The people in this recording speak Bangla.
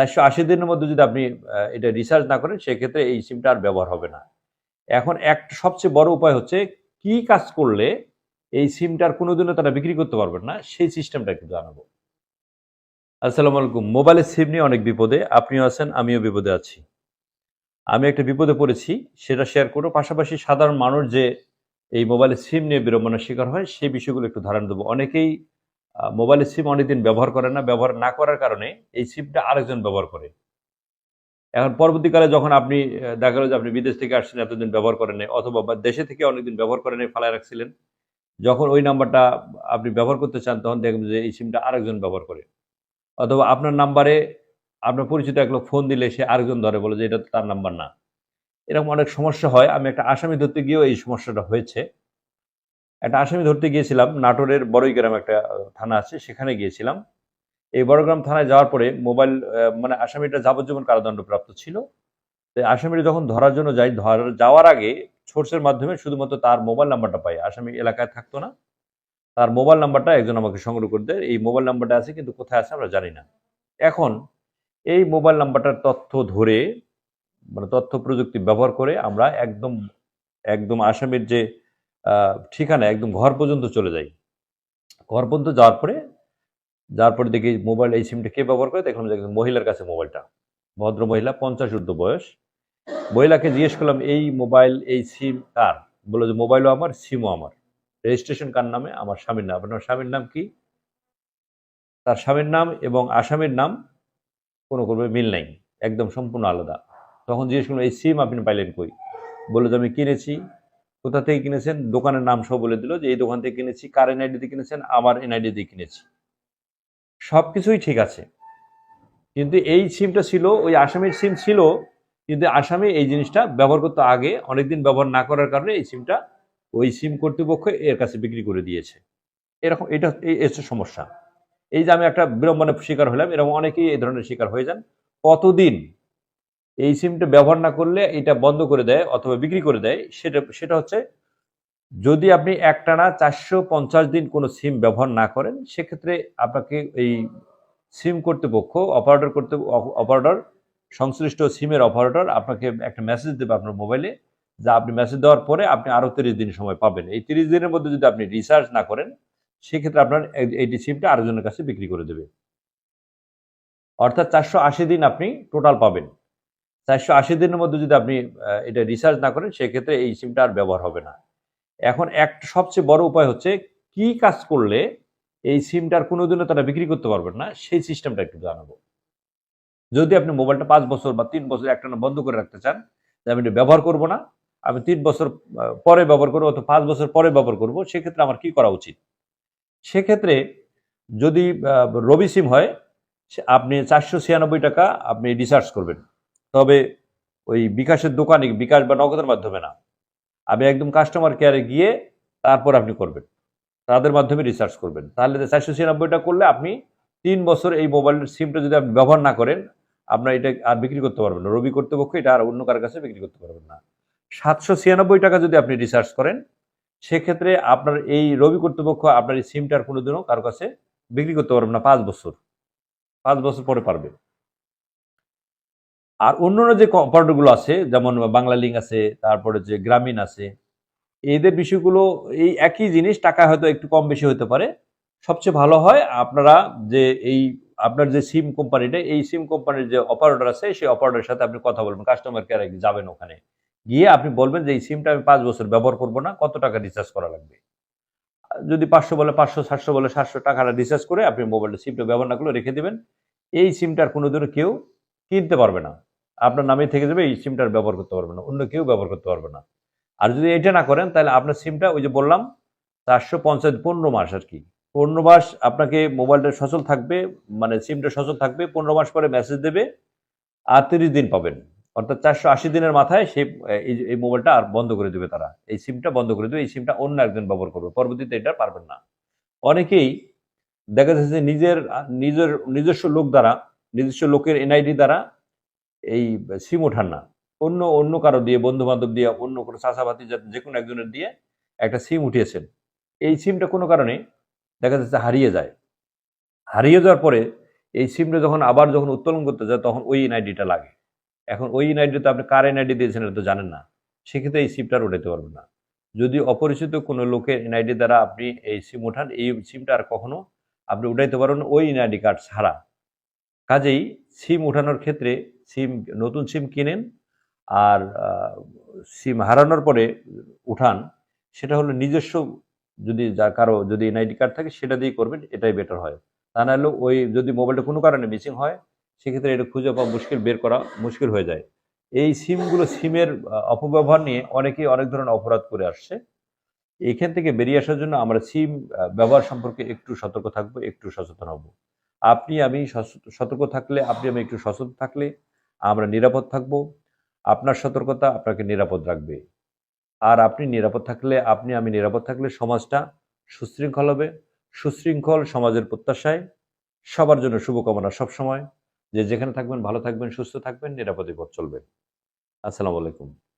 চারশো আশি দিনের মধ্যে যদি আপনি এটা রিচার্জ না করেন, সেক্ষেত্রে এই সিমটা আর ব্যবহার হবে না। এখন এক সবচেয়ে বড় উপায় হচ্ছে, কি কাজ করলে এই সিমটার কোনোদিনও তারা বিক্রি করতে পারবেন না, সেই সিস্টেমটা একটু জানাব আসসালামু আলাইকুম। মোবাইলের সিম নিয়ে অনেক বিপদে, আপনিও আছেন, আমিও বিপদে আছি। আমি একটা বিপদে পড়েছি, সেটা শেয়ার করব। পাশাপাশি সাধারণ মানুষ যে এই মোবাইলের সিম নিয়ে বিড়ম্বনার শিকার হয়, সেই বিষয়গুলো একটু ধারণা দেবো। অনেকেই মোবাইলের সিম অনেকদিন ব্যবহার করে না। ব্যবহার না করার কারণে এই সিমটা আরেকজন ব্যবহার করে। এখন পরবর্তীকালে যখন আপনি দেখা গেলো যে আপনি বিদেশ থেকে আসছেন এতদিন ব্যবহার করেন নাই, অথবা বা দেশে থেকে অনেকদিন ব্যবহার করেন নাই, ফালায় রাখছিলেন যখন ওই নাম্বারটা আপনি ব্যবহার করতে চান তখন দেখবেন যে এই সিমটা আরেকজন ব্যবহার করে। অথবা আপনার নাম্বারে আপনার পরিচিত এক লোক ফোন দিলে সে আরেকজন ধরে বলে যে এটা তো তার নাম্বার না। এরকম অনেক সমস্যা হয়। আমি একটা আসামি ধরতে গিয়েও এই সমস্যাটা হয়েছে। একটা আসামি ধরতে গিয়েছিলাম। নাটোরের বড়ইগ্রাম একটা থানা আছে, সেখানে গিয়েছিলাম। এই বড়গ্রাম থানায় যাওয়ার পরে মোবাইল মানে আসামিটা যাবজ্জীবন কারাদণ্ড প্রাপ্ত ছিল আসামিটা যখন ধরার জন্য যাই যাওয়ার আগে সোর্সের মাধ্যমে শুধুমাত্র তার মোবাইল নাম্বারটা পাই। আসামি এলাকায় থাকতো না। তার মোবাইল নাম্বারটা একজন আমাকে সংগ্রহ করে দেয়। এই মোবাইল নাম্বারটা আছে কিন্তু কোথায় আছে আমরা জানি না। এখন এই মোবাইল নাম্বারটার তথ্য ধরে মানে তথ্য প্রযুক্তি ব্যবহার করে আমরা একদম একদম আসামির যে ঠিকানা একদম ঘর পর্যন্ত চলে যাই ঘর পর্যন্ত যাওয়ার পরে যাওয়ার পরে দেখি মোবাইল এই সিমটা কে ব্যবহার করে? দেখলাম যে একজন মহিলার কাছে মোবাইলটা ভদ্র মহিলা, পঞ্চাশ ঊর্ধ্ব বয়স। মহিলাকে জিজ্ঞেস করলাম, এই মোবাইল এই সিম কার? বলল যে, মোবাইলও আমার সিমও আমার। রেজিস্ট্রেশন কার নামে? আমার স্বামীর নাম। আপনার স্বামীর নাম কি? তার স্বামীর নাম এবং আসামির নাম কোনো কোনো মিল নাই, একদম সম্পূর্ণ আলাদা। তখন জিজ্ঞেস করলাম, এই সিম আপনি পাইলেন কই? বলল যে, আমি কিনেছি। কোথা থেকে কিনেছেন, দোকানের নাম সব বলে দিল যে, এই দোকান থেকে কিনেছি, কার এনআইডি দিয়ে কিনেছেন, আমার এনআইডি দিয়ে কিনেছি। সব কিছুই ঠিক আছে। কিন্তু এই সিমটা ছিল, ওই আসামির সিম ছিল, কিন্তু আসামি এই জিনিসটা ব্যবহার করতে আগে, অনেকদিন ব্যবহার না করার কারণে এই সিমটা ওই সিম কর্তৃপক্ষ এর কাছে বিক্রি করে দিয়েছে। এরকম, এটা এই হচ্ছে সমস্যা। এই যে আমি একটা বিড়ম্বনের শিকার হলাম, এরকম অনেকেই এই ধরনের শিকার হয়ে যান। কতদিন এই সিমটা ব্যবহার না করলে এটা বন্ধ করে দেয় অথবা বিক্রি করে দেয়, সেটা সেটা হচ্ছে যদি আপনি একটানা চারশো পঞ্চাশ দিন কোনো সিম ব্যবহার না করেন, সেক্ষেত্রে আপনাকে এই সিম কর্তৃপক্ষ অপারেটর করতে অপারেটর সংশ্লিষ্ট সিমের অপারেটর আপনাকে একটা মেসেজ দেবে আপনার মোবাইলে যা আপনি মেসেজ দেওয়ার পরে আপনি আরও তিরিশ দিন সময় পাবেন। এই তিরিশ দিনের মধ্যে যদি আপনি রিচার্জ না করেন, সেক্ষেত্রে আপনার এইটি সিমটা আরেকজনের কাছে বিক্রি করে দেবে। অর্থাৎ চারশো আশি দিন আপনি টোটাল পাবেন। চারশো আশি দিনের মধ্যে যদি আপনি এটা রিচার্জ না করেন, সেক্ষেত্রে এই সিমটা আর ব্যবহার হবে না। এখন এক সবচেয়ে বড় উপায় হচ্ছে, কি কাজ করলে এই সিমটার কোনোদিনও তারা বিক্রি করতে পারবেন না, সেই সিস্টেমটা একটু জানাব। যদি আপনি মোবাইলটা পাঁচ বছর বা তিন বছর একটা বন্ধ করে রাখতে চান, যে আমি এটা ব্যবহার করব না, আমি তিন বছর পরে ব্যবহার করব অথবা পাঁচ বছর পরে ব্যবহার করব, সেক্ষেত্রে আমার কি করা উচিত? সেক্ষেত্রে যদি রবি সিম হয় আপনি চারশো ছিয়ানব্বই টাকা আপনি রিচার্জ করবেন। তবে ওই বিকাশের দোকানে বিকাশ বা নগদের মাধ্যমে না। আপনি একদম কাস্টমার কেয়ারে গিয়ে তারপর আপনি করবেন। তাদের মাধ্যমে রিচার্জ করবেন। তাহলে চারশো ছিয়ানব্বইটা করলে আপনি তিন বছর এই মোবাইলের সিমটা যদি আপনি ব্যবহার না করেন, আপনার এটা আর বিক্রি করতে পারবেন না। রবি কর্তৃপক্ষ এটা আর অন্য কারোর কাছে বিক্রি করতে পারবেন না। সাতশো ছিয়ানব্বই টাকা যদি আপনি রিচার্জ করেন, সেক্ষেত্রে আপনার এই রবি কর্তৃপক্ষ আপনার এই সিমটার কোনোদিনও কারও কাছে বিক্রি করতে পারবেন না, পাঁচ বছর। পাঁচ বছর পরে পারবে। আর অন্যান্য যে অপারেটরগুলো আছে, যেমন বাংলা লিঙ্ক আছে, তারপরে যে গ্রামীণ আছে, এদের বিষয়গুলো, এই একই জিনিস টাকা হয়তো একটু কম বেশি হতে পারে। সবচেয়ে ভালো হয় আপনারা যে এই, আপনার যে সিম কোম্পানিটা এই সিম কোম্পানির যে অপারেটর আছে, সেই অপারেটরের সাথে আপনি কথা বলবেন কাস্টমার কেয়ারে যাবেন ওখানে। গিয়ে আপনি বলবেন যে, এই সিমটা আমি পাঁচ বছর ব্যবহার করব না, কত টাকা রিচার্জ করা লাগবে? যদি পাঁচশো বলে পাঁচশো, সাতশো বলে সাতশো টাকাটা রিচার্জ করে আপনি মোবাইলটা সিমটা ব্যবহার না করলে রেখে দেবেন। এই সিমটার কোনোদিনও কেউ কিনতে পারবে না। আপনার নামে থেকে যাবে, এই সিমটার ব্যবহার করতে পারবে না। অন্য কেউ ব্যবহার করতে পারবে না। আর যদি এটা না করেন, তাহলে আপনার সিমটা ওই যে বললাম, চারশো পঞ্চাশ পনেরো মাস আর কি। পনেরো মাস আপনাকে মোবাইলটা সচল থাকবে মানে সিমটা সচল থাকবে, পনেরো মাস পরে মেসেজ দেবে, আর তিরিশ দিন পাবেন। অর্থাৎ চারশো আশি দিনের মাথায় সেই, এই এই মোবাইলটা আর বন্ধ করে দেবে তারা। এই সিমটা বন্ধ করে দেবে, এই সিমটা অন্য একজন ব্যবহার করবে। পরবর্তীতে এটা পারবেন না। অনেকেই দেখা যাচ্ছে যে নিজের নিজের, নিজস্ব লোক দ্বারা, নিজস্ব লোকের এনআইডি দ্বারা এই সিম ওঠান না। অন্য অন্য কারও দিয়ে বন্ধু বান্ধব দিয়ে, অন্য কোনো চাষাবাতি যে কোনো একজনের দিয়ে একটা সিম উঠিয়েছেন। এই সিমটা কোনো কারণে দেখা যাচ্ছে হারিয়ে যায়। হারিয়ে যাওয়ার পরে এই সিমটা যখন আবার যখন উত্তোলন করতে যায়, তখন ওই এনআইডিটা লাগে। এখন ওই এনআইডিতে আপনি কার এনআইডি দিয়েছেন এটা তো জানেন না। সেক্ষেত্রে এই সিমটা উঠাতে পারবেন না। যদি অপরিচিত কোনো লোকের এনআইডি দ্বারা আপনি এই সিম ওঠান, এই সিমটা আর কখনো আপনি উঠাইতে পারবেন ওই এনআইডি কার্ড ছাড়া। কাজেই সিম ওঠানোর ক্ষেত্রে সিম, নতুন সিম কিনেন আর সিম হারানোর পরে উঠান, সেটা হলো নিজস্ব যদি যা কারও যদি এনআইডি কার্ড থাকে সেটা দিয়ে করবেন, এটাই বেটার হয়। তা নাহলে ওই যদি মোবাইলটা কোনো কারণে মিসিং হয়, সেক্ষেত্রে এটা খুঁজে পাওয়া মুশকিল, বের করা মুশকিল হয়ে যায়। এই সিমগুলো সিমের অপব্যবহার নিয়ে অনেকেই অনেক ধরনের অপরাধ করে আসছে। এখান থেকে বেরিয়ে আসার জন্য আমরা সিম ব্যবহার সম্পর্কে একটু সতর্ক থাকব, একটু সচেতন হব। আপনি আমি সতর্ক থাকলে, আপনি আমি একটু সচেতন থাকলে আমরা নিরাপদ থাকব, আপনার সতর্কতা আপনাকে নিরাপদ রাখবে। আর আপনি নিরাপদ থাকলে, আপনি আমি নিরাপদ থাকলে সমাজটা সুশৃঙ্খল হবে। সুশৃঙ্খল সমাজের প্রত্যাশায় সবার জন্য শুভকামনা সবসময়। যে যেখানে থাকবেন, ভালো থাকবেন, সুস্থ থাকবেন, নিরাপদে পথ চলবেন। আসসালামু আলাইকুম।